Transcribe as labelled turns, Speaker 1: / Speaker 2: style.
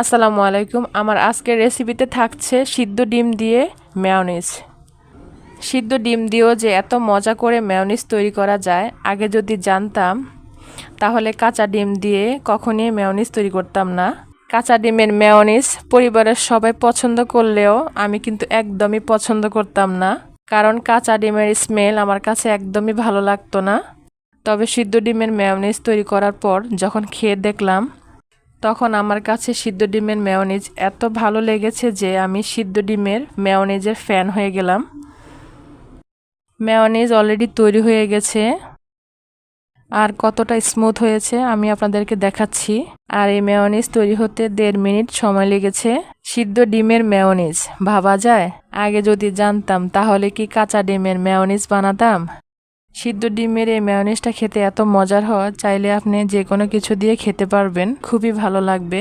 Speaker 1: আসসালামু আলাইকুম। আমার আজকের রেসিপিতে থাকছে সিদ্ধ ডিম দিয়ে মেয়নিজ সিদ্ধ ডিম দিয়েও যে এত মজা করে মেয়নিজ তৈরি করা যায়, আগে যদি জানতাম, তাহলে কাঁচা ডিম দিয়ে কখনই মেয়নিজ তৈরি করতাম না। কাঁচা ডিমের মেয়নিজ পরিবারের সবাই পছন্দ করলেও আমি কিন্তু একদমই পছন্দ করতাম না। কারণ কাঁচা ডিমের স্মেল আমার কাছে একদমই ভালো লাগতো না। তবে সিদ্ধ ডিমের মেয়নিজ তৈরি করার পর যখন খেয়ে দেখলাম তখন আমার কাছে সিদ্ধ ডিমের মেয়নিজ এত ভালো লেগেছে যে আমি সিদ্ধ ডিমের মেয়নিজের ফ্যান হয়ে গেলাম। মেয়নিজ অলরেডি তৈরি হয়ে গেছে। আর কতটা স্মুথ হয়েছে আমি আপনাদেরকে দেখাচ্ছি। আর এই মেয়নিজ তৈরি হতে দেড় মিনিট সময় লেগেছে। সিদ্ধ ডিমের মেয়নিজ ভাবা যায়? আগে যদি জানতাম তাহলে কি কাঁচা ডিমের মেয়নিজ বানাতাম? সিদ্ধ ডিমের এই ম্যায়নিজটা খেতে এত মজার হয় চাইলে আপনি যে কোনো কিছু দিয়ে খেতে পারবেন। খুবই ভালো লাগবে।